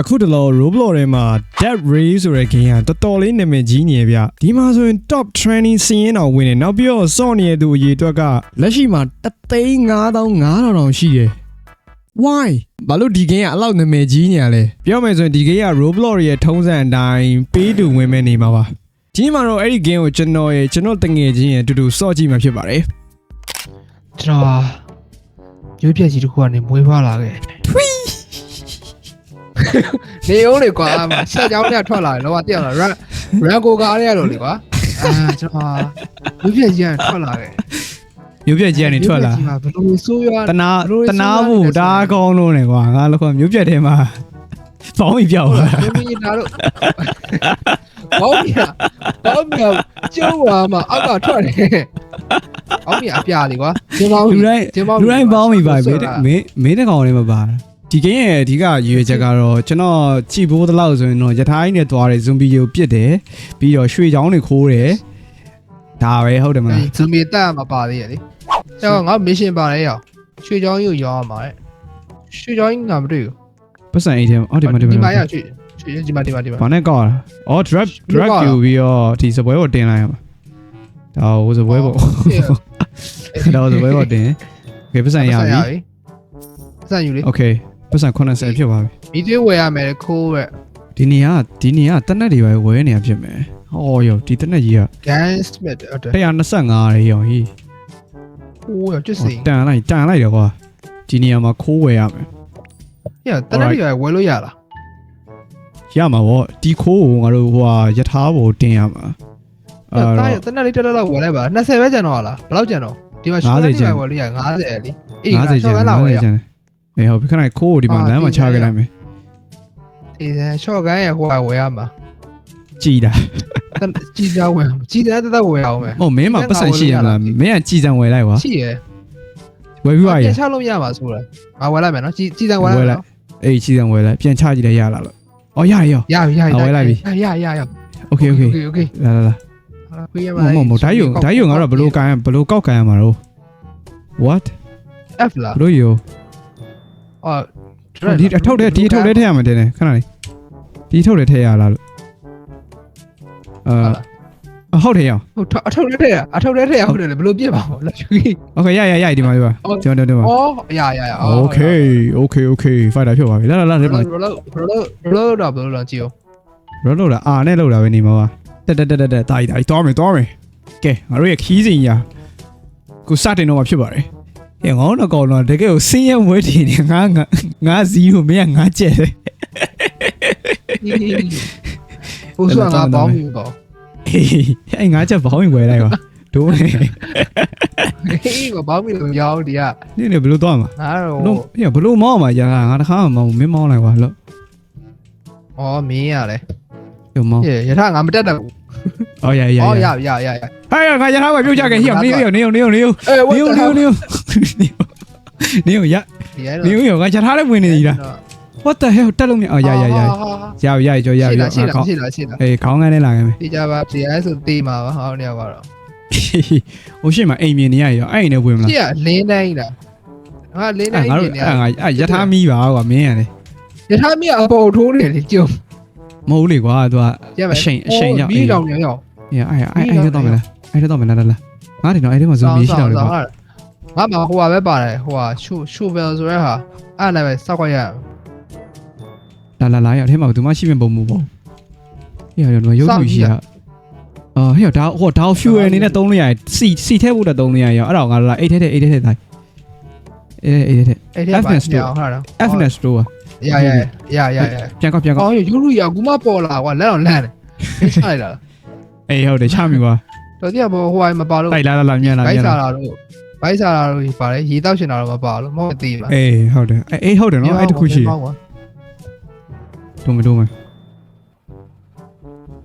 အခုတလော Roblox ထဲမှာ Dead Ray ဆိုတဲ့ game ကတော်တော်လေးနာမည်ကြီးနေရဗျဒီမှာဆိုရင် top trending စီးရင်တော့ဝင်နေနောက်ပြီးတော့စော့နေတဲ့သူအရေးအတွက်ကလက်ရှိမှာ3,500တောင်ရှိတယ် why ဘာလို့ဒီ game ကအလောက်နာမည်ကြီးနေရလဲပြောမယ်ဆိုရင်ဒီ game က Roblox ရဲ့ထုံးစံအတိုင်းပေးတူဝင်မဲ့နေမှာပါဒီမှာတော့အဲ့ဒီ game ကိုကျွန်တော်ရဲ့ကျွန်တော်တငယ်ချင်းရဲ့အတူတူစော့ကြည့်မှာဖြစ်ပါတယ်ကျွန်တော်ရွေးပြက်ကြီးတစ်ခုကနေမွေးဖွားလာခဲ့ နေအောင်လေကွာမဆက်ကြောင်းနဲ့ထွက်လာတယ်တော့တက်လာရန်ရန်ကိုကားရဲလို့လေကွာအာကျွန်တော်ရွေးပြက်ကြီးကနေထွက်လာခဲ့မျိုးပြက်ကြီးကနေထွက်လာဘယ်လိုဆိုးရွားတနာဘယ်လိုတနာဆိုးရွားဖို့လဲဆိုဒါကောင်းလို့နေကွာငါလည်းခွမျိုးပြက်ထဲမှာပေါင်းပြီးပြောက်ဟုတ်လာလားမင်းသားတို့ဘောင်းမြဘောင်းမြကျုံးဝါမှာအောက်ကထွက်တယ်အောက်မြအပြားလေကွာကျင်းပေါင်းလူတိုင်းကျင်းပေါင်းလူတိုင်းပေါင်းပြီးပါပဲဆွဲတာမင်းမင်းတကောင်လေးမပါ ဒီ game ရဲ့အဓိကရည်ရွယ်ချက်ကတော့ကျွန်တော်ကြည်ဖို့တလောက်ဆိုရင်တော့ယထိုင်းနဲ့တွားတဲ့ zombie ကိုပစ်တယ်ပြီးတော့ရွှေချောင်းတွေခိုးတယ်ဒါပဲဟုတ်တယ်မလားဇူမီတက်မပါသေးရလေကျွန်တော်ငါမစ်ရှင်ပါတယ်ရောရွှေချောင်းကြီးကိုရောင်းရမှာတဲ့ရွှေချောင်းကြီးငါမတွေ့ဘူးပတ်စံအိတ်ထဲမှာအော်ဒီမှာဒီမှာဒီမှာရရွှေရွှေချောင်းဒီမှာဒီမှာဒီမှာဘာနဲ့ကောက်တာအော် drag drag ယူပြီးတော့ဒီစပွဲကိုတင်လိုက်ရမှာဒါဟိုစပွဲပေါ့ဒါဟိုစပွဲကိုတင် Okay ပတ်စံရပြီပတ်စံယူလေ Okay ပတ်စံ80ဖြစ်ပါပြီမီသွေးဝယ်ရမယ်ခိုးပဲဒီနေရာဒီနေရာတက်နက်တွေပဲဝဲနေရဖြစ်မယ်ဟောယောဒီတက်နက်ကြီးက Gun Smith ဟုတ်တယ်125ရေယောဟီခိုးရကျွတ်စီတန်လိုက်တန်လိုက်တယ်ကွာဒီနေရာမှာခိုးဝယ်ရမယ်ညတနက်ရဝယ်လို့ရလားရမှာဗောဒီခိုးကိုငါတို့ဟိုဟာယထာဘောတင်ရမှာအဲတာတော့ရတနက်လေးတက်တက်လောက်ဝယ်လိုက်ပါ20ပဲကျန်တော့လားဘယ်လောက်ကျန်တော့ဒီမှာရှော့လိုက်ဝယ်လို့ရ50လေအေး50ကျန်50လောက်ဝယ်ရ50ကျန် အေးဟုတ်ပြီခဏခိုးကိုဒီမှာလမ်းမှာချခဲ့လိုက်မယ် အေးရှော့ကန်ရဟိုဝယ်ရမှာ ကြည်တာ ကြည်ကြဝယ်ကြည်တဲ့တက်တက်ဝယ်အောင်မယ် ဟုတ်မင်းမှာပတ်စံရှိရမလားမင်းကကြည်စံဝယ်လိုက်ကွာ ရှိရယ် ဝယ်ပြီးပါရ ပြန်ချလို့မရပါဆိုတော့ငါဝယ်လိုက်မယ်နော်ကြည်ကြည်စံဝယ်လိုက်နော် အေးကြည်စံဝယ်လိုက်ပြန်ချကြည့်လိုက်ရလားလို့အော်ရရော ရပြီရပြီ ဝယ်လိုက်ပြီ ရရရ โอเคโอเค โอเค လာလာလာ ပေးရ မ မှာ ဟုတ်မဟုတ်ဓာတ်ယုံဓာတ်ယုံကတော့ဘလို့ကန်ဘလို့ကောက်ကန်ရမှာတော့ what F လား ဘလို့ယုံ အော် ဒီအထောက်တဲ့ဒီအထောက်တဲ့ထည့်ရမှာတင်တယ်ခဏလေးဒီအထောက်တဲ့ထည့်ရလားလို့အာဟုတ်တယ်ရော ဟုတ်အထောက်လက်ထက်အထောက်လက်ထက်ဟုတ်တယ်ဘယ်လိုပြစ်ပါ့လက်ချူကြီး โอเคရရရဒီမှာဒီမှာကျွန်တော်တို့မှာ အော်ရရရ โอเคโอเคโอเคဖိုက်တာဖြစ်သွားပြီလာလာလာဒီမှာ ဘလို့ဘလို့ဘလို့တော့ဘလို့တော့ကြည့်အောင် ရောလို့လားအာနဲ့လို့တာပဲနေမှာပါတက်တက်တက်တက်တက်တာကြီးတာကြီးသွားမယ်သွားမယ်ကဲငါတို့ရဲ့ခီးစဉ်ညာကိုစတင်တော့မှာဖြစ်ပါတယ် ဟဲ့ငေါတော့ကောင်းတော့တကယ်ကိုစင်းရဲဝဲတင်နေငါငါငါဇီးကိုမင်းကငါကျဲတယ်ဘိုးဆွမ်းငါပေါင်းပြီပေါ့အေးအဲ့ငါချက်ဘောင်းဝင်ဝဲလိုက်ပါဒိုးနေဟေးမပေါင်းပြီလို့ရောင်းဒီကနေနေဘယ်လိုသွားမှာငါတော့လို့ဟဲ့ဘယ်လိုမောင်းမှာရတာငါတခါမှမမောင်းဘူးမင်းမောင်းလိုက်ပါလို့အော်မင်းရတယ်ရုံမောင်းရရထားငါမတက်တော့ဘူး အော်ရရရအော်ရရရရရဟဲ့ငါရထားပဲပြုတ်ကြခဲ့ဟိယနေရောနေရောနေရောနေရောအေးဝနေတ်ရောတယ်နေရောနေရောရဒီရနေရောငါရထားလည်းဝင်နေကြီးလား what the hell တက်လို့မရအော်ရရရရရရကြောရရရှိလားခေါရှိလားရှိလားအေးခေါင်းကန်းနဲ့လာခဲ့မယ်ဒီကြပါဒီအဲဆိုတေးမှာပါဟောင်းနေရပါတော့ဟိုရှိမှအိမ်မြင်နေရရောအဲ့အိမ်နဲ့ဝင်မလားရှိရလင်းတိုင်းလားငါလင်းတိုင်းငါနေတို့နေအဲ့ငါအဲ့ရထားမီးပါကွာမင်းရတယ်ရထားမီအပေါ်ထိုးနေလေကြုံ မဟုတ်လေကွာသူကရမယ်အရှိန်အရှိန်ကြောင့်မီးတောင်ရောရောအေးအဲ့အဲ့အဲ့တော့မယ်လားအဲ့တော့မယ်လားလားငါတင်တော့အဲ့ဒီမှာဇွန်မီရှိတော့လေကွာငါမှာဟိုဟာပဲပါတယ်ဟိုဟာရှူရှူဘယ်ဆိုရဲဟာအဲ့လည်းပဲစောက်ခွက်ရလာလာလာရအထဲမှာသူမရှိပြန်ပုံမူပေါ့ဟေ့ရတော့ရုပ်လူရှိရအော်ဟေ့ဒါဟိုဒါ fuel အနေနဲ့သုံးလို့ရတယ်စီစီထဲဖို့တော့သုံးလို့ရရောအဲ့တော့ငါလာအိတ်ထဲထဲအိတ်ထဲထဲတိုင်းအေးအေးထဲအဲ့ဒီပါပြောင်းဟာတော့ Fness store ရရရရရပြန်ကောက်ပြန်ကောက်အော်ယူလူရကူမပေါ်လာကွာလက်အောင်လန့်တယ်ချလိုက်တာအေးဟုတ်တယ်ချမိကွာတော်တိကဘောဟိုဟာမပါလို့တိုက်လာလာလာမြန်လာဘိုမြန်က်လာစာလာတော့ဘိုက်စာလာတော့ပါတယ်ရေတောက်ရှင်တာတော့မပါလို့မဟုတ်သေးပါအေးဟုတ်တယ်အေးဟုတ်တယ်နော်အဲ့တခုရှိတုံးမတုံးမ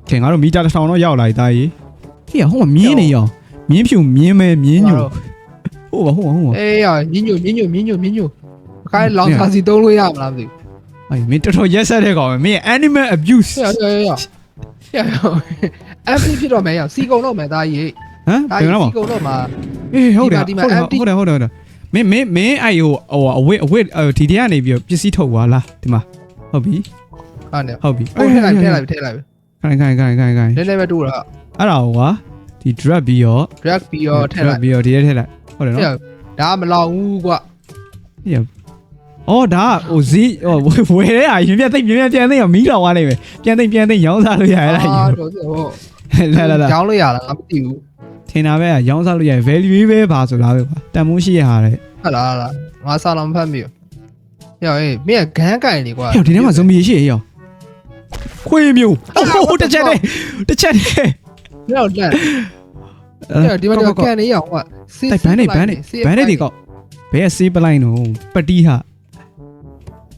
ခင်ငါတို့မီတာတစ်ထောင်တော့ရောက်လာပြီတာကြီးဟေ့ဟိုမှာမြင်းနေရောမြင်းဖြူမြင်းမဲမြင်းညိုဟိုပါဟိုပါဟိုပါအေးရမြင်းညိုမြင်းညိုမြင်းညိုမြင်းညိုအခိုင်းလောင်စာစီတုံးလို့ရမလားမသိ အေးမင်းတော်တော်ရက်ဆက်တဲ့ကောင်ပဲမင်း animal abuse ဘူးရရရရရအဖဖြစ်တော့မယ်ရစီကုံတော့မယ်သားကြီးဟမ်သားဘယ်ကြီးတော့မစီကုံတော့မှာအေးဟုတ်တယ်ဒီဟုတ်မှာတယ် empty ဟုတ်တယ်ဟုတ်တယ်ဟုတ်တယ်မင်းမင်းမင်းအဲ့ဟိုဟိုအဝစ်အဝစ်ဒီတည်းကနေပြီးပစ္စည်းထုတ်သွားလားဒီမှာဟုတ်ပြီဟာနေဟုတ်ပြီဟိုထည့်လိုက်ထည့်လိုက်ထည့်လိုက်ခိုင်ခိုင်ခိုင်ခိုင်ခိုင်နည်းနည်းပဲတိုးတာအဲ့ဒါကွာဒီ drop ပြီးတော့ drag ပြီးတော့ထည့်လိုက်ပြီးတော့ဒီထဲထည့်လိုက်ဟုတ်တယ်နော်ဒါမလောင်ဘူးကွာ အော်ဒါဟိုဈေးဟိုဝယ်တဲ့ဟာရင်ပြသိပြန်ပြန်သိအောင်မီးလောင်သွားလိမ့်မယ်ပြန်သိပြန်သိရောင်းစားလို့ရရလားအာတော့ဟိုလာလာလာကြောင်းလို့ရလားငါမသိဘူးထင်တာပဲရောင်းစားလို့ရ value ပဲပါဆိုလားပဲကွာတန်မိုးရှိရဟာတဲ့ဟုတ်လားဟုတ်လားငါစားတော့မဖတ်မိဘူးဟဲ့ဟေးမင်းကဂန်းကင်နေကွာဟဲ့ဒီထဲမှာ zombie ရှိရရောခွေးမျိုးဟိုတစ်ချက်တည်းတစ်ချက်တည်းမင်းတော့လန့်ဟဲ့ဒီမှာတော့ကန်နေရအောင်ကွာတိုက်ဘန်းနေဘန်းနေဘန်းနေဒီကောဘယ်ဆေးပလိုက်နော်ပတိဟာ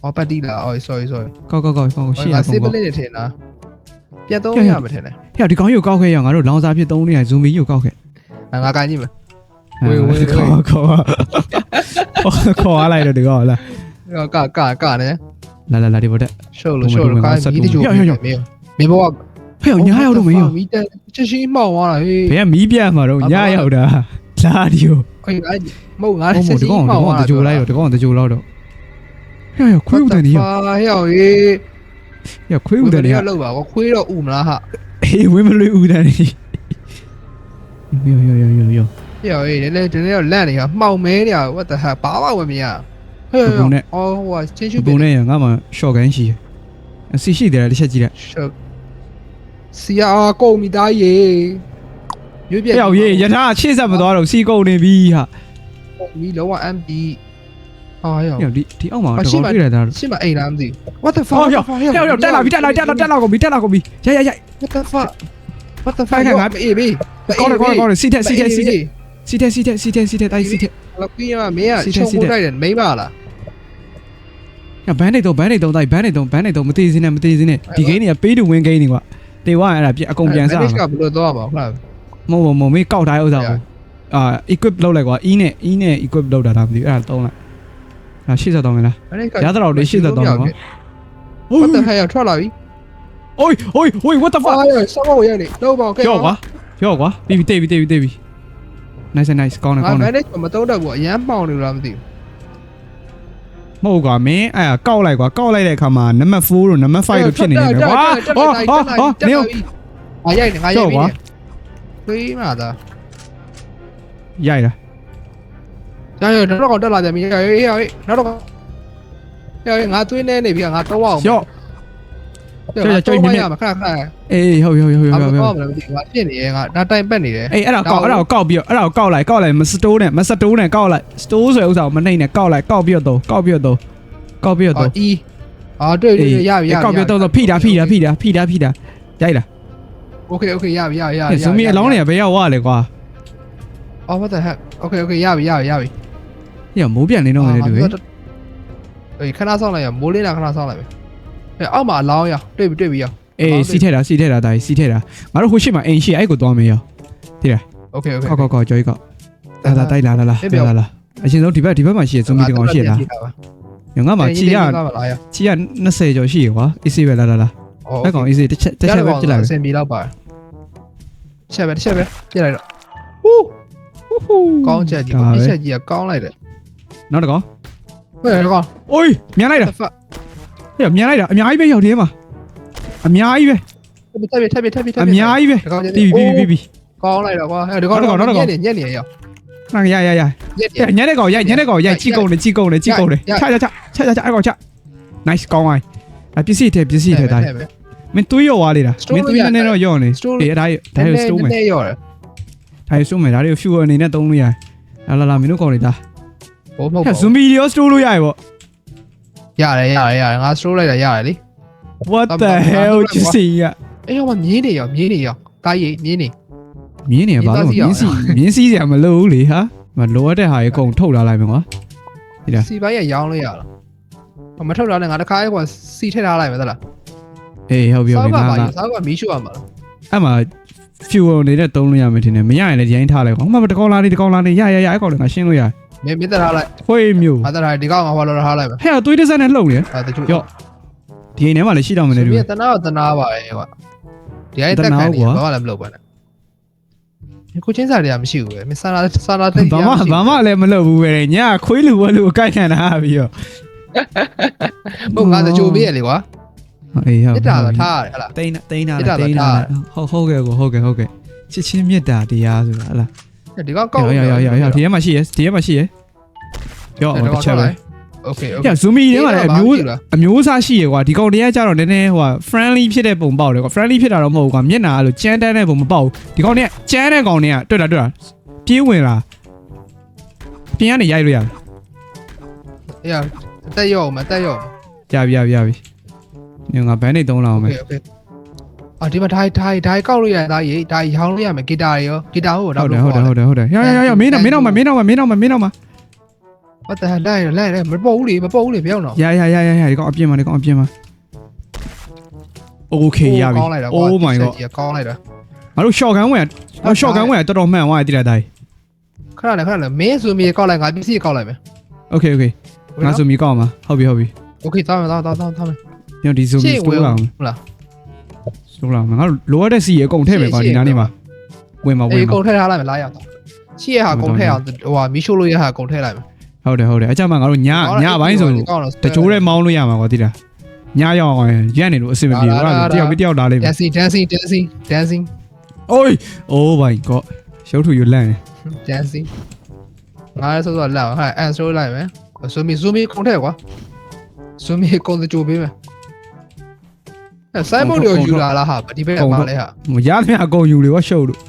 အော်ပတ်တီးလားအော် sorry sorry ကောက်ကောက်ကောက်ကောက်ရှိရငါကောစေးက်ပကောက်လင်းနေထင်တာပြတ်သုံးရမှာထင်တယ်ဟဲ့ဒီကောင်ကြီးကိုကောက်ခဲ့ရအောင်ငါတို့လောင်စာဖြစ်သုံးနေရ zombie ကိုကောက်ခဲ့ငါကန်ကြည့်မယ်ဝေးဝေးဝေးခေါ်ခေါ်ခေါ်အားလိုက်တော့ဒီကောင်လားကကကနဲ့လာလာလာဒီဘောတက်ရှုပ်လို့ရှုပ်လို့ကိုင်းမီးတကြိုမင်းမင်းဘောကဖဲ့ညရောက်တော့မင်းရောမီးတက်ချက်ချင်းမှောက်သွားတာဟေးဘယ်ကမီးပြတ်မှာတော့ညရောက်တာလာဒီကိုအေးအဲ့မဟုတ်ငါဟိုချက်ဒီချင်းကောင်မှောက်ဒီသွားကောင်တကြိုလိုက်တော့ဒီကောင်တကြိုလောက်တော့ ဟဲ့ခွေးဦးတယ်နေရဟာဟဲ့ဟေးဟဲ့ခွေးဦးတယ်နေရလောက်ပါကွာခွေးတော့ဥမလားဟာအေးဝင်းမလွေဦးတယ်နေယောယောယောယောယောဟဲ့ဟေးဒီနေ့ဒီနေ့တော့လန့်နေတာမှောက်မဲနေတာ what the hell ဘာမှဝင်မရဟဲ့အော်ဟိုချင်းချူဒီပုံနဲ့ငါမှ short gun ရှိအစီရှိတယ်တစ်ချက်ကြည့်လိုက်ရှုပ်စီယာကုန်မိသားရေရွေးပြဟဲ့ ရောက်ရေးယထာရှေ့ဆက်မသွားတော့စီကုန်နေပြီဟာမီးလုံးဝ MD ဟာဟဲ့ဟဲ့ဒီဒီအောက်မှာတကောင်တွေ့ရတာရှင်းမအိမ်လားမသိ What the ဟော fuck ရောက်ဟဲ့ရောက်တက်လာပြီတက်လာတက်လာတက်လာကုန်ပြီတက်လာကုန်ပြီရိုက်ရိုက်ရိုက် What the fuck What the fuck ခိုင်းခိုင်းငါအေးဘေးကောင်းတယ်ကောင်းတယ်ကောင်းတယ်စီတက်စီတက်စီတက်စီတက်စီတက်စီတက်စီတက်တိုင်းစီတက်လောက်ပြီးရမင်းကစီတက်ချုံစီတက်ပို့လိုက်တယ်မိမလား။ဘန်းနေတော့ဘန်းနေတော့တိုက်ဘန်းနေတော့ဘန်းနေတော့မသေးစင်းနဲ့မသေးစင်းနဲ့ဒီဂိမ်းတွေက pay to win game တွေကွာ။တေဝါအဲ့ဒါပြအကုန်ပြန်စား manage ကမှာဘယ်လိုတော့ပါဟုတ်လား။မဟုတ်ဘူးမဟုတ်မေးကောက်ထားတဲ့ဥစ္စာကိုအာ equip လုပ်လိုက်ကွာ e နဲ့ e နဲ့ equip လုပ်တာဒါမသိဘူးအဲ့ဒါသုံးလိုက်။ ဟာ80တောင်းမလားရသလောက်လေး80တောင်းပါဟိုး what the hell ထွက်လာပြီ Oi, oi, oi, what the fuck? အော်ရဆောင်းရနေတော့ပါကဲကြောက်ကွာကြောက်ကွာတိတ်ပြီတိတ်ပြီတိတ်ပြီတိတ်ပြီ nice nice ကောင်းတယ်ကောင်းတယ် manage မတော့တော့ဘူးအရန်ပေါင်နေလို့လားမသိဘူးမဟုတ်ကွာမင်းအဲကောက်လိုက်ကွာကောက်လိုက်တဲ့အခါမှာ number 4တို့ number 5တို့ဖြစ်နေနေပဲကွာဟောဟောဟောမင်းငါရိုက်နေငါရိုက်ပြီဟေးမာတာရိုက်တာ ရရတော့တက်လာတယ်မင်းရရရနောက်တော့ရရငါသွေးနေနေပြီငါတော့အောင် ရော့ ရမှာခဏခဏ အေးဟုတ်ဟုတ်ဟုတ်ဟုတ် အမ ဟုတ် တော့မလို့ဒီကဖြစ်နေရငါဒါတိုင်ပတ်နေတယ် အေးအဲ့ဒါကောက်အဲ့ဒါကိုကောက်ပြီးတော့အဲ့ဒါကိုကောက်လိုက်ကောက်လိုက်မစတိုးနဲ့မစတိုးနဲ့ကောက်လိုက်စတိုးဆိုတဲ့ဥစ္စာကိုမနှိမ့်နဲ့ကောက်လိုက်ကောက်ပြီးတော့ကောက်ပြီးတော့ကောက်ပြီးတော့ အော်အီအော်တွေ့တွေ့ရပြီရပြီ ကောက်ပြီးတော့ဖိတာဖိတာဖိတာဖိတာဖိတာရိုက်လား โอเคโอเคရပြီရပြီရ ဇမီအလောင်းတွေကဘယ်ရောက်သွားလဲကွာ အော် what the heck โอเคโอเคရပြီရပြီရပြီ 呀，没变你弄的对不对？哎，看他上来呀，没力量看他上来呗。哎，奥马捞呀，对不对比呀？哎，死铁了，死铁了，大爷，死铁了。马路回去嘛，N C 挨个多没有？对了，OK OK，靠靠靠，叫一个。来来来来来来来来来，先从底板底板嘛写，准备点东西啦。用我嘛，七呀，七呀，那谁就写哇？一四百来来来，再讲一四，再再下边进来。先别老板，下边下边进来了。呼，呼呼，刚接的，一下子也刚来的。 တစ်ချက်ပဲပြစ်လိုက်စင်ပြီးတော့ပါချက်ပဲတစ်ချက်ပဲပြစ်လိုက်တော့ဟူးကောင်းချက်ကြီးဒီချက်ကြီးကကောင်းလိုက်တယ်နောက်တစ်ကောင်ဟဲ့ကောင်းအိုးမြန်လိုက်တာ fuck ဟဲ့မြန်လိုက်တာအများကြီးပဲရောက်ဒီထဲမှာအများကြီးပဲထပ်ပြထပ်ပြထပ်ပြထပ်အပြများကြီးပဲကောင်းချက်ပြီးပြီပြီးပြီပြီးပြီကောင်းလိုက်တော့ကွာအဲ့ဒီကောင်းတော့ညက်နေညက်နေရောခဏရရရညက်နေညနေကောင်ရိုက်ညနေကောင်ရိုက်ကြီးကုန်တယ်ကြီးကုန်တယ်ကြီးကုန်တယ်ချချချချချချအဲ့ကောင်ချ nice ကောင်းပါအပစ္စည်းထဲပစ္စည်းထဲတိုင်းမင်းတွေးရော်သွားလေတာမင်းတွေးနေတော့ရော့နေအေးဒါဒါရစတိုးမယ်နေရောတယ်ဒါရစတိုးမယ်ဒါရ fuel အနေနဲ့သုံးလို့ရတယ်လာလာလာမင်းတို့ကောင်နေတာ ဘိုးမဟုတ်ဟဲ့ပါ zombie တွေရော store လို့ရတယ်ပေါ့ ရတယ်ရတယ်ရတယ်ငါ stroll လိုက်တာရတယ်လေ what the hell ချစ်စီရအေးဟောမမြင်းနေရောမြင်းနေရောတားရီမြင်းနေ မြင်းနေပါလို့မြင်းစီမြင်းစီစရာမလိုဘူးလေဟာမလိုအပ်တဲ့ဟာကြီးအကုန်ထုတ်လာလိုက်မယ်ကွာစီပိုင်းရရောင်းလို့ရလားမထုတ်တော့လည်းငါတခါလေးကစီထည့်ထားလိုက်မယ်သလားအေးဟုတ်ပြီဟုတ်ပြီကငါပါငါစားကမီးရှို့ရမှာအဲ့မှာ fuel နေတဲ့သုံးလို့ရမယ်ထင်တယ်မရရင်လည်းရိုင်းထားလိုက်ကွာဟိုမှာတကောင်လာနေတကောင်လာနေရရရအဲ့ကောင်လည်းငါရှင်းလို့ရ မင်းမင်းတက်ထားလိုက်ခွေးမျိုးငါတက်ထားဒီကောင်ငါဟောလို့ထားလိုက်မယ်ဟဲ့သွေးတစ်စက်နဲ့လှုပ်နေတယ်အဲတချို့ရော့ဒီအိမ်ထဲမှာလည်းရှိတော့မယ်လေတူမင်းတနာတော့တနာပါရဲ့ကွာဒီအဲ့တက်ခံနေဘာမှလည်းမလုပ်ပါနဲ့ကိုချင်းစားတွေကမရှိဘူးပဲမင်းစားလာစားလာတဲ့ဘာမှဘာမှလည်းမလုပ်ဘူးပဲညခွေးလူဝဲလူကိုကိုက်ခံတာပြီးတော့ဟုတ်ငါတချို့ပေးရလေကွာအေးဟုတ်မေတ္တာသာထားရတယ်ဟလားတိန်းတိန်းတာမေတ္တာတိန်းတာသာထားဟုတ်ဟုတ်ကဲ့ကိုဟုတ်ကဲ့ဟုတ်ကဲ့ချစ်ချင်းမေတ္တာတရားဆိုတာဟလား ဒီကောင်ကောက်ရရရရဒီထဲမှာရှိရဒီထဲမှာရှိရရောတစ်ချက်ပဲ okay okay ည zoomy ထဲမှာလည်းအမျိုးအမျိုးအစားရှိရကွာဒီကောင်တည်းကကြတော့နည်းနည်းဟိုက friendly ဖြစ်တဲ့ပုံပေါက်တယ်ကွာ friendly ဖြစ်တာတော့မဟုတ်ဘူးကွာမျက်နှာအဲ့လိုကြမ်းတမ်းတဲ့ပုံမပေါက်ဘူးဒီကောင်တည်းကကြမ်းတဲ့ကောင်တည်းကတွေ့တာတွေ့တာပြေးဝင်လာပြင်းကနေရိုက်လို့ရတယ်အေးတက်ရောမတက်ရောကြာပြီကြာပြီကြာပြီညငါဘန်းနေသုံးလောက်အောင်မယ် okay okay အာဒီမှာဓာတ်ဓာတ်ဓာတ်ကောက်လို့ရတာရေးဓာတ်ရောင်းလို့ရမယ်ဂီတာရောဂီတာဟုတ် ဟု တော့ တ်တယ်ဟုတ်တယ်ဟုတ်တယ်ဟုတ်တယ်ရရရရမင်းတော့မင်းတော့မင်းတော့မမင်းတော့မမင်းတော့မ what the hell လိုက်လိုက်လိုက်မပုတ်ဘူးလေမပုတ်ဘူးလေပြောင်းတော့ ရရရရရဒီကောင်အပြင်မှာဒီကောင်အပြင်မှာ Okay ရပြီ ကောင်းလိုက်တာ Oh my god ကောင်းလိုက်တာ ငါတို့ short gun ဝင်ငါ short gun ဝင်တော်တော်မှန်သွားတယ်တိလာတိုင်း ခဏနဲ့ခဏနဲ့မင်းဆိုမီကောက်လိုက်ငါပစ္စည်းကောက်လိုက်မယ် Okay okay ငါဆိုမီကောက်မှာဟုတ်ပြီဟုတ်ပြီ โอเคတောင်းမယ်တောင်းတောင်းတောင်းတောင်းမယ် ညဒီ zoom ရှေ့ store လောက် ဟုတ်လား store လောက်ငါတို့လိုအပ်တဲ့စီရအကုန်ထည့်မယ်ကွာဒီနားနေမှာဝင်မှာဝင်အေးမှာကုန်ထည့်ထားလိုက်မယ်လားရတော့ရှေ့ရဟာကုန်ထည့်အောင်ဟိုဟာမီရှိုးလို့ရဟာကုန်ထည့်လိုက်မယ်ဟုတ်တယ်ဟုတ်တယ်အကြမ်းမှာငါတို့ညညပိုင်းဆိုတကြိုးနဲ့မောင်းလို့ရမှာကွာတိတာညရောက်အောင်ရက်နေလို့အဆင်မပြေဘူးအဲ့ဒါတယောက်ပြီးတယောက်လာလိမ့်မယ် dancing dancing dancing dancing Oh oh my god ရှုပ်ထူယူလန့်တယ် dancing ငါလည်းစောစောလောက်ဟာအန်ဆိုလိုက်မယ်ဆိုမီဆိုမီကုန်ထည့်ကွာဆိုမီကုန်တကြိုပေးမယ် အဲဆိုင်ဘုတ်တွေကိုယူလာလားဟာဒီဘက်ကမှလဲဟာမရသမျှအကုန်ယူလေကွာရှုပ်လို့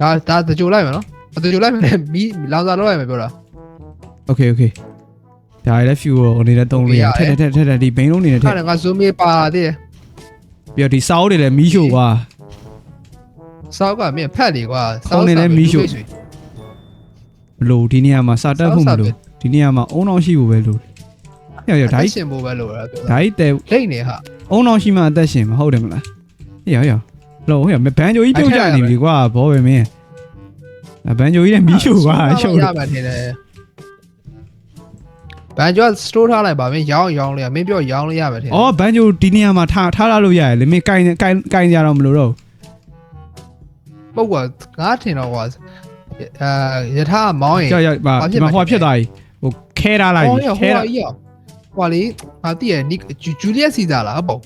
ဒါဒါတကြိုလိုက်မယ်နော်တကြိုလိုက်မယ်မီလောင်စာလောက်ရမယ်ပြောတာ Okay okay ဒါလည်း fuel အနေနဲ့တုံးလို့ရထက်ထက်ထက်ထက်ဒီဘိန်းလုံးနေနဲ့ထခါက်နဲ့ငါဆိုမီပါသေးတယ်ပြီးတော့ဒီစောင်းတွေလည်းမီးရှို့ကွာစောက်ကမင်းဖက်လေကွာဘလို့ဒီနေရာမှာစာတက်ဖို့မလို့ဒီနေရာမှာအုံအောင်ရှိဖို့ပဲလို့ရရဒါဒါကြီးရှင်ဖို့ပဲလို့ရပြောတာဒါကြီးတဲလိမ့်နေဟာ အုံအောင်ရှိမှအသက်ရှင်မဟုတ်တယ်မလားရရလောဟဲ့ဘန်ဂျိုကြီးပြုတ်ကြနေပြီကွာဘောပဲမင်းဘန်ဂျိုကြီးလည်းမီးရှို့ကွာရှုပ်ရလို့မှထင်တယ်ဘန်ကျော် store ထားလိုက်ပါမင်းရောင်းရောင်းလို့ရမင်းပြောရောင်းလို့ရမှာထင်တယ်အော်ဘန်ဂျိုဒီနေရာမှာထားထားလာလို့ရတယ်လေမင်းကင်ကင်ကင်ကြတော့မလို့တော့ပုတ်ကငါထင်တော့ကွာအဲယထာမောင်းရင်ကြောက်ရောက်ပါဒီမှာဟိုဖြစ်သွားပြီဟိုခဲထားလိုက်ဟိုပြီဟိုခဲတာကြီး ဟိုလေငါတည့်ရနိဂျူလီယက်စီဇာလားပေါ့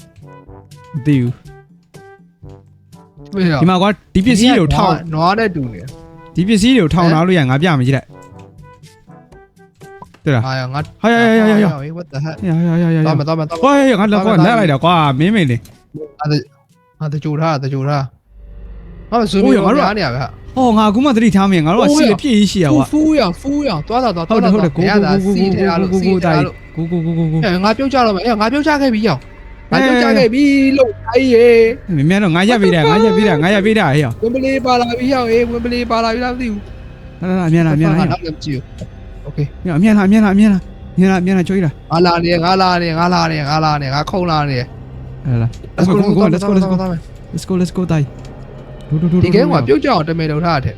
မသိဘူးဒီဒီမှာကွာဒီပစ္စည်းတွေကိုထောင်းနွားနဲ့တူနေဒီပစ္စည်းတွေကိုထောင်းထားလို့ရငါပြမကြည့်လိုက်တွေ့လားဟာငါဟာရရရရရ what the heck ရရရရရတော့မတော့မတော့ဟောရငါလက်ကွာလက်လိုက်တာကွာမင်းမင်းလေးငါတကြိုထားတကြိုထားငါဇူမီငါတို့အားနေရပဲ ဟာ ဟောငါအခုမှသတိထားမင်းငါတို့ကစီပြည့်ရေးရှိရ ဖူ ကွာ ဖူရောင်ဖူရောင်သွားတာသွား ဟုတ်တယ်ဟုတ်တယ်ကို ရ ကို တာ ကို စီ ကို ထဲလို့ ကို စီ ကို ထဲ တိုင် လို့ ကိုကိုကိုကိုကို အဲငါပြုတ်ကြတော့မယ်အဲငါပြုတ်ကြခဲ့ပြီရောငါပြုတ်ကြခဲ့ပြီလို့အေးရေ မင်းများတော့ငါရက်ပေးတာငါရက်ပေးတာငါရက်ပေးတာဟဲ့ ဝင်ပလေးပါလာပြီရောအေးဝင်ပလေးပါလာပြီလားမသိဘူး လာလာအမြန်လာအမြန်လာ နောက်လည်းမကြည့်ဘူးโอเค အမြန်လာအမြန်လာအမြန်လာအမြန်လာအမြန်လာကြွေးလာ ငါလာနေငါလာနေငါလာနေငါလာနေငါခုံလာနေ လာလာ let's go let's go let's go let's go let's go let's go တိုင် ဒူဒူဒူဒီကဲကပြုတ်ကြအောင်တမဲလောက်ထားတယ်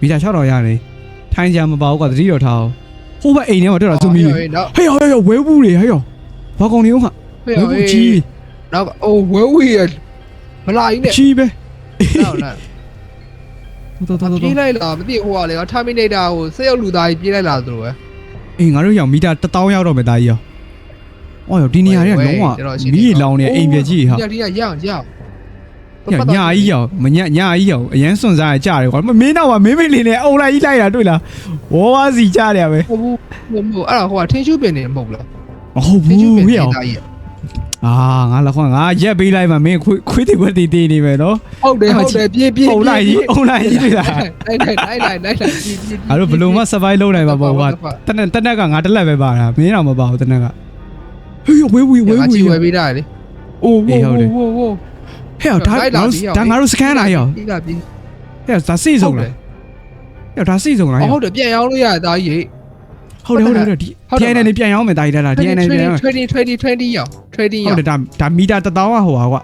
ဗီဇာ6တော်ရတယ်ထိုင်းကြမပါဘူးကွာသတိတော်ထားအောင်ဟိုဘက်အိမ်ထဲမှာတွေ့တာသူမီတော့ဟေးဟေးဟေးဝဲဘူးလေဟေးရောဘာကောင်နေဦးခဟေးဝဲဘူးကြီးနောက်အိုးဝဲဝီရမလာကြီးနဲ့ကြီးပဲနောက်နောက်တော်တော်တော်ပြေးလိုက်လားမသိဟိုကလေ Terminator ကိုစက်ရုပ်လူသားကြီးပြေးလိုက်လာသလိုပဲအေးငါတို့ရောက်မီတာ1000ရောက်တော့မယ်တာကြီးရောအော်ရောဒီနေရာတွေကလုံးဝမီးလောင်နေအိမ်ပြကြီးဟာညဒီကရအောင်ရအောင် ညညာကြီးရောမညညာကြီးရောအရန်စွန့်စားရကြတယ်ကွာမင်းတော့မင်းမင်းလေးနဲ့အုံလိုက်ကြီးလိုက်တာတွေ့လားဝေါ်ဝါစီကြတယ်ပဲဟုတ်ဘူးဟုတ်ဘူးအဲ့ဒါဟိုကထင်းရှူးပင်နေမဟုတ်လားမဟုတ်ထင်းရှူးပင်ဘူးနေဟဲ့အောင်သားကြီးအာငါလည်းခွန်ငါရက်ပေးလိုက်မှမင်းခွေးခွေးတွေဝက်တီတီနေမယ်နော်ဟုတ်တယ်ဟုတ်တယ်ပြေးပြေးအုံလိုက်ကြီးအုံလိုက်ကြီးတွေ့လားလိုက်လိုက်လိုက်လိုက်လိုက်ပြေးပြေးအဲ့တော့ဘယ်လိုမှ survive လုပ်နိုင်မှာပေါ့ကွာတနက်တနက်ကငါတစ်လက်ပဲပါတာမင်းတော့မပါဘူးတနက်ကဟေးဝေးဝေးဝေးငါဝေးကြည့်ဝယ်ပေးတာလေအိုးအေးဟုတ်တယ်ဝိုးဝိုး ဟဲ့ဒါငါတို့ဒါငါတို့ scan လာရော ပြီးတာပြီး ဟဲ့ဒါစိတ်ဆုံးလားဟဲ့ဒါစိတ်ဆုံးလား ဟုတ်တယ်ပြန်ရောင်းလို့ရတာကြီး ဟုတ်တယ်ဟုတ်တယ်ဒီ DNA နဲ့ပြန်ရောင်းမယ်တာကြီးလား DNA ပြန်ရောင်း trading trading trading ရောင်း trading ဟု ရော တ် င်း တယ်ဒါဒါမီတာ1000ကဟိုဟာကွာ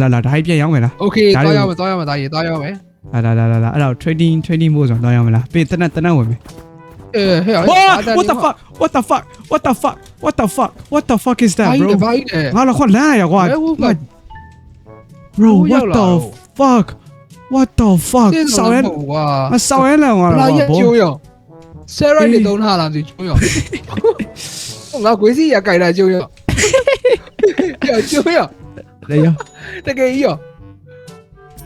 လာလာဒါကြီးပြန်ရောင်းမယ်လား โอเคသွားရမယ်သွားရမယ်ဒါကြီးသွားရမယ် လာလာလာလာအဲ့တော့ trading trading မို့ဆိုတော့ရောင်းမလားပေးတနက်တနက်ဝင်မယ် အေးဟဲ့ what the fuck what the fuck what the fuck what the fuck what the fuck is that ဘာ bro ကြီးဘာကြီးလဲ ငါလည်းခွန်လမ်းရကွာ ဘယ်ဟုတ်က bro ဟိုရောက် what လာ the တော့ fuck what the fuck ဆောင်းရဲကွာမဆောင်းရဲလမ်းကွာဘာကြီးဘောကျိုးရောဆယ်ရိုက်နေသုံးထားလားဒီကျိုးရောငါကွေးစီရကြိုက်တာကျိုးရောပြောကျွေးရလေရောတကယ်ကြီးရော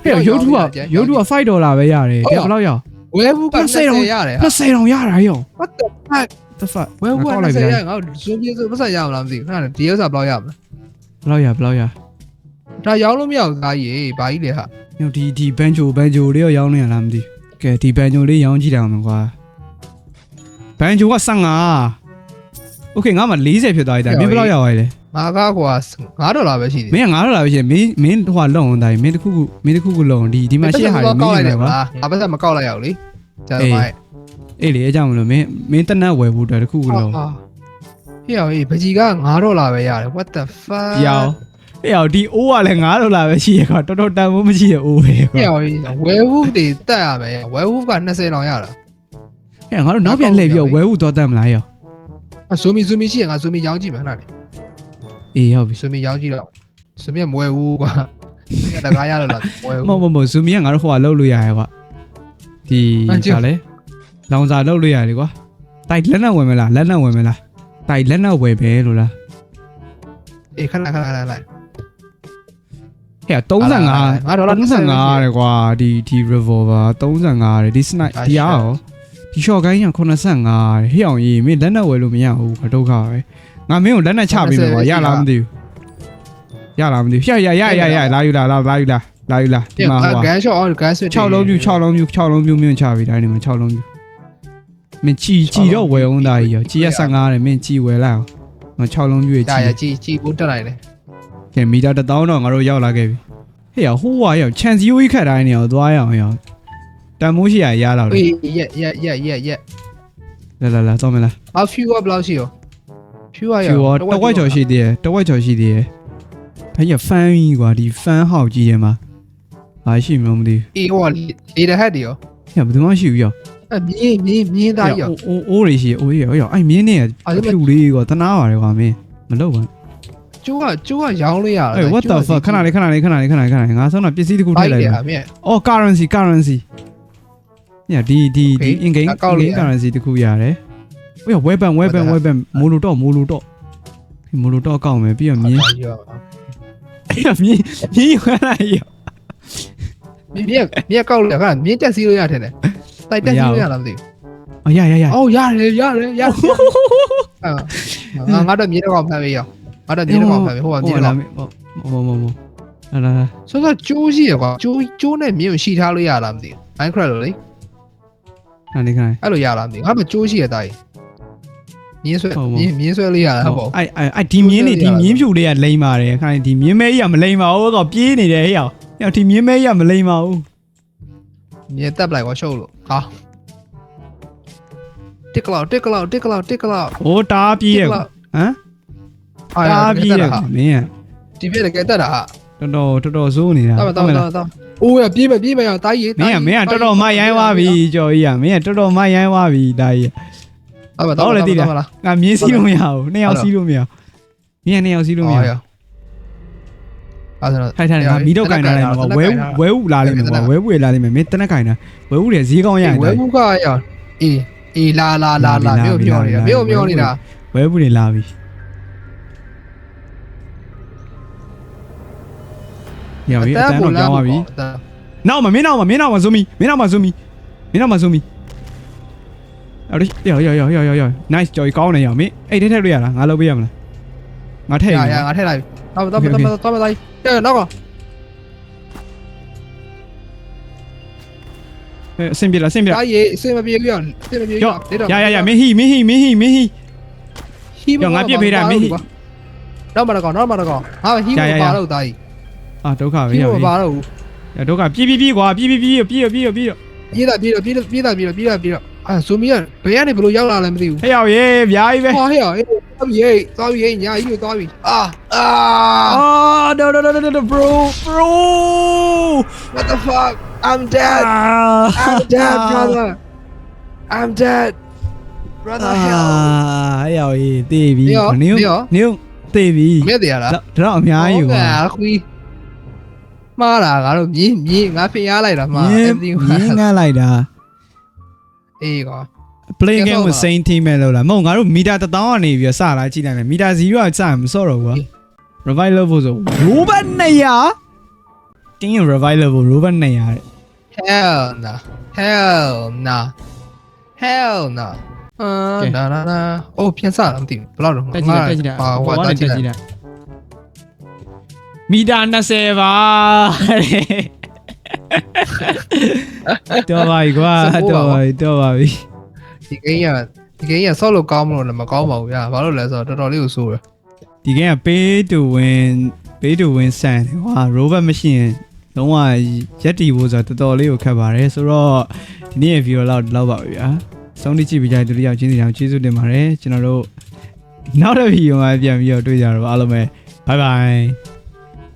ဟဲ့ရုပ်ထုကရုပ်ထုက5ဒေါ်လာပဲရတယ်တဲ့ဘယ်လောက်ရအောင်ဝဲဘူးက20ရတယ်ဟာ20တောင်ရတာရော what the fuck the fuck ဝဲဘူးကကောက်လိုက်20ပြီရငါတို့ဇွန်ပြေဆိုပတ်စံရမလားမသိဘူးခဏဒီဥစ္စာဘယ်လောက်ရမလဲဘယ်လောက်ရဘယ်လောက်ရ ဒါရောင်းလို့မရဘူးသားကြီးဘာကြီးလဲဟာ ညဒီဒီဘန်ဂျိုဘန်ဂျိုလေးရောရောင်းနေရလားမသိဘူးကဲဒီဘန်ဂျိုလေးရောင်းကြည့်တယ်အောင်ကွာဘန်ဂျိုက15โอเคငါမှ40ဖြစ်သွားပြီဒါမင်းဘယ်လောက်ရသွားလဲ ငါကကွာ9ဒေါ်လာပဲရှိသေး မင်းက9ဒေါ်လာပဲရှိတယ်မင်းမင်းဟိုကလုံအောင်ဒါမင်းတစ်ခုခုမင်းတစ်ခုခုလုံဒီဒီမှာရှေ့ဟာတွေမ ကောက် င်း လိုက် နေ တယ် တယ်ကွာ ကွာငါပတ်စံမကောက်လိုက်ရဘူးလေကျန်တော့ အေးလေအကြောင်းမလို့မင်းမင်းတနတ်ဝယ်ဖို့အတွက်တစ်ခုခုလုံ ဟေ့ရောအေးပကြီးက9ဒေါ်လာပဲရတယ် what the fuck ရောင်း အေးရောဒီအိုးကလည်း9ဒေါ်လာပဲရှိရကွာတော်တော်တန်ဖိုးမရှိရအိုးပဲဟဲ့ကွာရောအေးဝဲဘူးတွေတက်ရမယ်ဝဲဘူးက20လောင်ရတာဟဲ့ငါတို့နောက်ပြန်လှည့်ပြီးတော့ဝဲဖို့တော့တတ်မလားရောအဇူမီဇူမီရှိရင်ငါဇူမီရောင်းကြည့်မယ်ခဏလေးအေးဟုတ်ပြီဇူမီရောင်းကြည့်တော့ဇူမီကမဝဲဘူးကွာတကားရလို့လားမဝဲမဟုတ်ဘူးမဟုတ်မဟုတ်ဇူမီကငါတို့ဟိုကလှုပ်လို့ရတယ်ကွာဒီအန်ဂျီဟာလေလောင်စာလှုပ်လို့ရတယ်ကွာတိုက်လက်နဲ့ဝင်မလားလက်နဲ့ဝင်မလားတိုက်လက်နဲ့ဝယ်ပဲလို့လားအေးခဏခဏခဏလိုက် ဟဲ့35ငါဒေါ်လာ35ရတယ်ကွာဒီဒီ revolver 35ရတယ်ဒီ snipe ဒီအားရောဒီ shot gun က85ရတယ်ဟဲ့အောင်ကြီးမင်းလက်နဲ့ဝယ်လို့မရဘူးကွာဒုက္ခပဲငါမင်းကိုလက်နဲ့ချပေးမယ်ကွာရလားမသိဘူးရလားမသိဘူးရရရရရလာယူလာလာလာယူလာလာယူလာဒီမှာဟိုဂန်ရှော့အော်ဂန်ဆွစ်6လုံးပြူ6လုံးပြူ6လုံးပြူမြင့်ချပေးတိုင်းဒီမှာ6လုံးပြူမင်းကြည်ကြည်တော့ဝယ်အောင်သားကြီးရောကြည်ရ15ရတယ်မင်းကြည်ဝယ်လိုက်အောင်6လုံးပြူကြကြာည်ရကြည်ကြည်ဖို့တက်လိုက်တယ် ကဲမီတာ1000တော့ငါတို့ရောက်လာခဲ့ပြီဟေ့ရဟိုးဝါရောက်ချန်စီယိုကြီးခတ်တိုင်းနေအောင်သွားရအောင်ရောတန်မိုးရှိရရတော့လေအေးရက်ရက်ရက်ရက်ရက်လာလာလာတော့မလားအော်ဖြူကဘယ်လောက်ရှိရောဖြူကဖြူရောတဝက်ကျော်ရှိသေးတယ်တဝက်ကျော်ရှိသေးတယ်ဒါကြီးဖန်ကြီးကွာဒီဖန်ဟောက်ကြီးထဲမှာဘာရှိမလို့မသိအေးဟိုလေဒဟက်တွေရောဘူးဟဲ့ဘယ်သူမှရှိဘူးရောအမြင်းမြင်းမြင်းသားရောအိုးအိုးတွေရှိအိုးရောရောအဲ့မြင်းနေဖြူလေးကွာတနာပါတယ်ကွာမင်းမလုပ်ပါ ကျိုးကကျိုးကရောင်းလို့ရတာအေး what the fuck ခဏလေးခဏလေးခဏလေးခဏလေးခဏလေးငါဆုံးတော့ပစ္စည်းတစ်ခုထိုထည့်က်လိုက်တယ်ပါဟာမြဲအော် currency currency ညဒီဒီဒီ Okay, in game အကောက်လို့ in game ရတယ် currency တစ်ခုရတယ်ဟို weapon weapon What the weapon မိုလိုတော့မိုလိုတော့မိုလိုတော့ကောက်မယ်ပြီးတော့မြင်းရောမြင်းမြင်းခဏရမြင်းမြင်းကောက်လို့ခါမြင်းတက်စီလို့ရထင်တယ်တိုက်တက်စီလို့ရလားမသိဘူးအော်ရရရအော်ရတယ်ရတယ်ရတယ်အာငါတော့မြင်းတော့ဖမ်းပေးရောငါ တော့မြင်းတော့ဖမ်းပေးဟိုကမြင်းလာတော့မေမောမောမောလာလာလာဆိုတော့ကျိုးရှိရကွာကျိုးကျိုးနဲ့မြင်းကိုရှိထားလို့ရလားမသိဘူး Minecraft လို့လေနားနေခဏအဲ့လိုရလားမသိဘူးငါမကျိုးရှိရတိုင်းမြင်းဆွဲမြင်းမြင်းဆွဲလို့ရတာပေါ့အဲ့အဲ့အဲ့ဒီမြင်းနေဒီမြင်းဖြူလေးကလိမ့်ပါတယ်ခဏဒီမြင်းမဲကြီးကမလိမ့်ပါဘူးတော့ပြေးနေတယ်ဟဲ့ရောက်ဟဲ့ဒီမြင်းမဲကြီးကမလိမ့်ပါဘူးမြင်းတက်ပလိုက်ကွာရှုပ်လို့ဟာတစ်ကလောက်တစ်ကလောက်တစ်ကလောက်တစ်ကလောက်ဟိုတားပြေးရဟမ် အာတားပြေးရမင်းဒီပြည့်ကတက်တာဟာတော်တော်တော်တော်စိုးနေတာတောက်တောက်တောက်တောက်အိုးရပြေးမပြေးမရတာကြီးမင်းကမင်းကတော်တော်မရိုင်းသွားပြီကြော်ကြီးကမင်းကတော်တော်မရိုင်းသွားပြီဒါကြီးတောက်တောက်တောက်လားငါမြင်းစီးလို့မရဘူးနှစ်ယောက်စီးလို့မရဘူးမင်းကနှစ်ယောက်စီးလို့မရဘူးအဲ့ဒါထိုက်ထိုက်ငါမီတော့ကင်လာလိုက်မှာဝဲဝဲဦးလာလိမ့်မယ်ကွာဝဲဦးရလာလိမ့်မယ်မင်းတနက်ကင်တာဝဲဦးတွေဈေးကောင်းရရင်ဝဲဘူးကရအေးအေးလာလာလာလာမြို့ပြောနေတာမြို့ပြောနေတာဝဲဦးတွေလာပြီ ရပြီအတန်းတော့ကြောင်းသွားပြီနောက်မှာမင်းနောက်မှာမင်းနောက်မှာဇူမီမင်းနောက်မှာဇူမီမင်းနောက်မှာဇူမီအော်ဒီရောရောရောရောရော nice ကြော်ကောင်းနေရမင်းအဲ့ထဲထည့်လို့ရလားငါလုပ်ပေးရမလားငါထည့်ရရရငါထည့်လိုက်တောက်တောက်တောက်တောက်တောက်လိုက်တဲ့နောက်ကအဆင်ပြေလားအဆင်ပြေလားတာကြီးအစင်မပြေဘူးရအစင်မပြေဘူးရောရရရမင်းဟီမင်းဟီမင်းဟီမင်းဟီတော့မတော့ကောနောက်မတော့ကောဟာဟီမပါတော့တာကြီး အာဒုက္ခပဲဟီရမပြီပါတော့ဘူးရဒုက္ခပြေးပြေးပြေးကွာပြေးပြေးပြေးပြေးပြေးပြေးပြေးပြေးတာပြေးတော့ပြေးတော့ပြေးတာပြေးတော့ပြေးတာပြေးတော့အာဇူမီကဘယ်ကနေဘလို့ရောက်လာလဲမသိဘူးဟဲ့ရောက်ရေဗျာကြီးပဲဟောဟဲ့သွားပြီဟေးသွားပြီဟေးညာကြီးကိုသွားပြီအာအာအာ no no no no no bro bro what the fuck I'm dead I'm dead brother I'm dead brother hell ဟဲ့ရောက်ရေတေးပြီနေရောနင်းနေရောနင်းတေးပြီမင်းတရားလားဒါတော့အများကြီးဟုတ်ကွာကဲ့ခွီး မှားတာငါတို့မြင်းမြင်းငါဖင်ရလိုက်တာမှာမြင်း everything မြင်းငန်းလိုက်တာအေးကွာ play ကဲ game ဆော့ with ပါ same team ပဲလို့လားမဟုတ်ငါတို့မီတာ1000ကနေပြီးတော့စလာကြည့်လိုက်မယ်မီတာ0ကစရင်မစော့တော့ဘူးကွာ revive လုပ်ဖို့ဆို robot 200တင်း revive လုပ်ဖို့ robot 200တဲ့ hell no hell no hell no အာနာနာနာအိုးပြန်စားလားမသိဘူးဘယ်လောက်တော့တက်ကြည့်လိုက်တက်ကြည့်လိုက်ဟာဟိုဟိုကကတက်တက်ကြည့်ကြည့်လိုက်လိုက် မီတာ20ပါတော်ပါပြီကွာတော်ပါပြီတော်ပါပြီဒီကိန်းကဒီကိန်းကဆော့လို့ကောင်းမလို့လည်းမကောင်းပါဘူးဗျာဘာလို့လဲဆိုတော့တော်တော်လေးကိုဆိုးတယ်ဒီကနေ့က pay to win pay to win ဆန်တယ်ကွာ robot မရှိရင်လုံးဝရက်တီဖို့ဆိုတော့တော်တော်လေးကိုခက်ပါတယ်ဆိုတော့ဒီနေ့ရဲ့ view လောက်လောက်ပါပြီဗျာစောင့်ကြည့်ပြီးကြတဲ့တူတယောက်ချင်းစီအောင်ကျေးဇူးတင်ပါတယ်ကျွန်တော်တို့နောက်တစ် video မှာပြန်ပြီးတော့တွေ့ကြတော့ပါအားလုံးပဲ bye bye